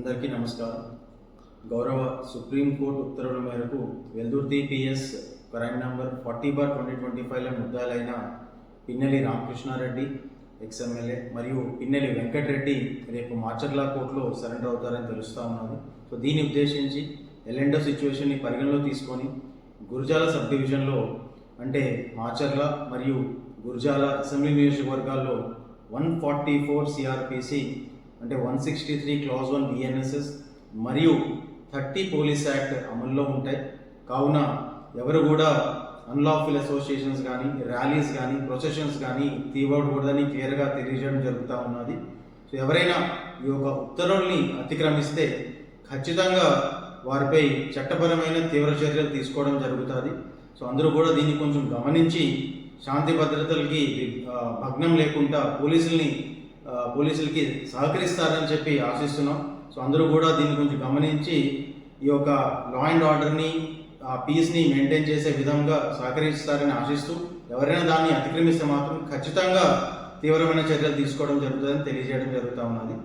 అందరికీ నమస్కారం. గౌరవ సుప్రీంకోర్టు ఉత్తర్వుల మేరకు Veldurthi PS crime number forty bar twenty twenty ఫైవ్లో ముద్దాలైన పిన్నెలి రామకృష్ణారెడ్డి ఎక్స్ఎమ్మెల్యే మరియు పిన్నెలి వెంకటరెడ్డి రేపు మాచర్ల కోర్టులో సరెండర్ అవుతారని తెలుస్తూ ఉన్నది. సో దీన్ని ఉద్దేశించి ఎలెండో సిచ్యువేషన్ని పరిగణలో తీసుకొని గురుజాల సబ్ డివిజన్లో అంటే మాచర్ల మరియు గురుజాల అసెంబ్లీ నియోజకవర్గాల్లో వన్ ఫార్టీ ఫోర్ సిఆర్పిసి అంటే one sixty three clause one BNSS మరియు థర్టీ పోలీస్ యాక్ట్ అమల్లో ఉంటాయి. కావున ఎవరు కూడా అన్లాఫుల్ అసోసియేషన్స్ కానీ ర్యాలీస్ కానీ ప్రొసెషన్స్ కానీ తీయకూడదని క్లియర్గా తెలియజేయడం జరుగుతూ ఉన్నది. సో ఎవరైనా ఈ యొక్క ఉత్తర్వుల్ని అతిక్రమిస్తే ఖచ్చితంగా వారిపై చట్టపరమైన తీవ్ర చర్యలు తీసుకోవడం జరుగుతుంది. సో అందరూ కూడా దీన్ని కొంచెం గమనించి శాంతి భద్రతలకి భగ్నం లేకుండా పోలీసుల్ని పోలీసులకి సహకరిస్తారని చెప్పి ఆశిస్తున్నాం. సో అందరూ కూడా దీన్ని కొంచెం గమనించి ఈ యొక్క లా అండ్ ఆర్డర్ని ఆ పీస్ని మెయింటైన్ చేసే విధంగా సహకరిస్తారని ఆశిస్తూ ఎవరైనా దాన్ని అతిక్రమిస్తే మాత్రం ఖచ్చితంగా తీవ్రమైన చర్యలు తీసుకోవడం జరుగుతుందని తెలియజేయడం జరుగుతూ ఉన్నది.